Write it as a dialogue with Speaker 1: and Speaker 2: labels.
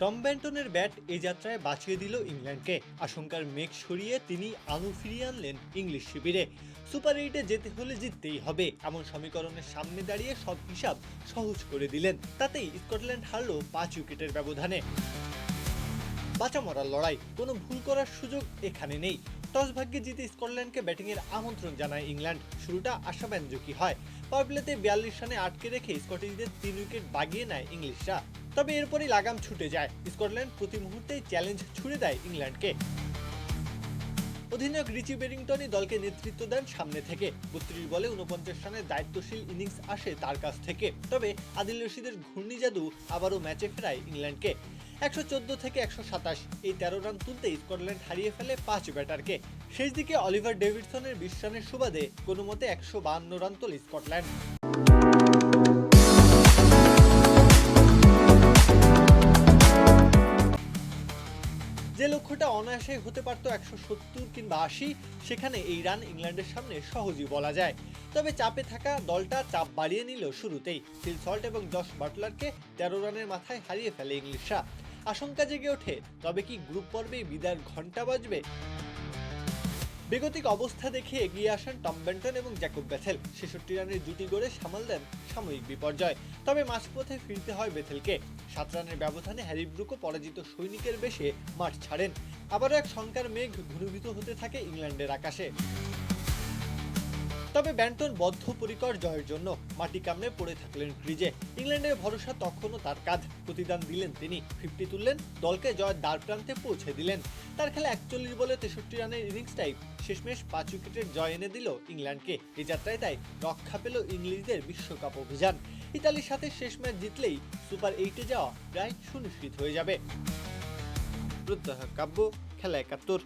Speaker 1: Tom ব্যান্টনের bat এই যাত্রায় বাঁচিয়ে দিল ইংল্যান্ডকে। আশঙ্কার মেঘ সরিয়ে তিনি আনু ফিরিয়ে আনলেন ইংলিশ শিবিরে। সুপার এইটে যেতে হলে জিততেই হবে, এমন সমীকরণের সামনে দাঁড়িয়ে সব হিসাব সহজ করে দিলেন। তাতেই স্কটল্যান্ড হারল পাঁচ উইকেটের ব্যবধানে। বাঁচা মরার লড়াই, কোনো ভুল করার সুযোগ এখানে নেই। টস ভাগ্যে জিতে স্কটল্যান্ডকে ব্যাটিংয়ের আমন্ত্রণ জানায় ইংল্যান্ড। শুরুটা আশাব্যঞ্জকই হয়। প্লেতে বিয়াল্লিশ রানে আটকে রেখে স্কটিশদের তিন উইকেট বাগিয়ে নেয় ইংলিশরা। তবে এরপরই লাগাম ছুটে যায়। স্কটল্যান্ড প্রতি মুহূর্তেই চ্যালেঞ্জ ছুড়ে দেয় ইংল্যান্ডকে। অধিনায়ক রিচি বেরিংটনই দলকে নেতৃত্ব দেন সামনে থেকে। বত্রিশ বলে উনপঞ্চাশ রানের দায়িত্বশীল ইনিংস আসে তার কাছ থেকে। তবে আদিল রশিদের ঘূর্ণি জাদু আবারও ম্যাচে ফেরায় ইংল্যান্ডকে। একশো চোদ্দ থেকে একশো সাতাশ। এই তেরো রান তুলতে স্কটল্যান্ড হারিয়ে ফেলে পাঁচ ব্যাটারকে। শেষ দিকে অলিভার ডেভিডসনের বিশ রানের সুবাদে কোনো মতে একশো রান তোলে স্কটল্যান্ড। যে লক্ষ্যটা অনায়াসে হতে পারত একশো সত্তর কিংবা আশি, সেখানে এই রান ইংল্যান্ডের সামনে সহজই বলা যায়। তবে চাপে থাকা দলটা চাপ বাড়িয়ে নিল শুরুতেই। ফিল সল্ট এবং জশ বাটলারকে তেরো রানের মাথায় হারিয়ে ফেলে ইংলিশরা। আশঙ্কা জেগে ওঠে, তবে কি গ্রুপ পর্বেই বিদায়ের ঘণ্টা বাজবে? বেগতিক অবস্থা দেখে এগিয়ে আসেন টম বেন্টন এবং জ্যাকব ব্যাথেল ছেষট্টি রানের জুটি গড়ে সামাল দেন সাময়িক বিপর্যয়। তবে মাঝপথে ফিরতে হয় বেথেলকে। সাত রানের ব্যবধানে হ্যারি ব্রুকও পরাজিত সৈনিকের বেশে মাঠ ছাড়েন। আবারও এক শঙ্কার মেঘ ঘনীভূত হতে থাকে ইংল্যান্ডের আকাশে। তবে ব্যান্টন বদ্ধপরিকর জয়ের জন্য মাটি কামড়ে পড়ে থাকলেন ক্রিজে। ইংল্যান্ডের ভরসা তখনও তার কাঁধ। প্রতিদান দিলেন তিনি। ফিফটি তুললেন, দলকে জয়ের দ্বার প্রান্তে পৌঁছে দিলেন। তার খেলা একচল্লিশ বলে তেষট্টি রানের ইনিংসটাই শেষমেশ পাঁচ উইকেটের জয় এনে দিল ইংল্যান্ডকে। এই যাত্রায় তাই রক্ষা পেল ইংলিশদের বিশ্বকাপ অভিযান। ইতালির সাথে শেষ ম্যাচ জিতলেই সুপার এইটে যাওয়া প্রায় সুনিশ্চিত হয়ে যাবে। প্রত্যহ কাব্য, খেলা একাত্তর।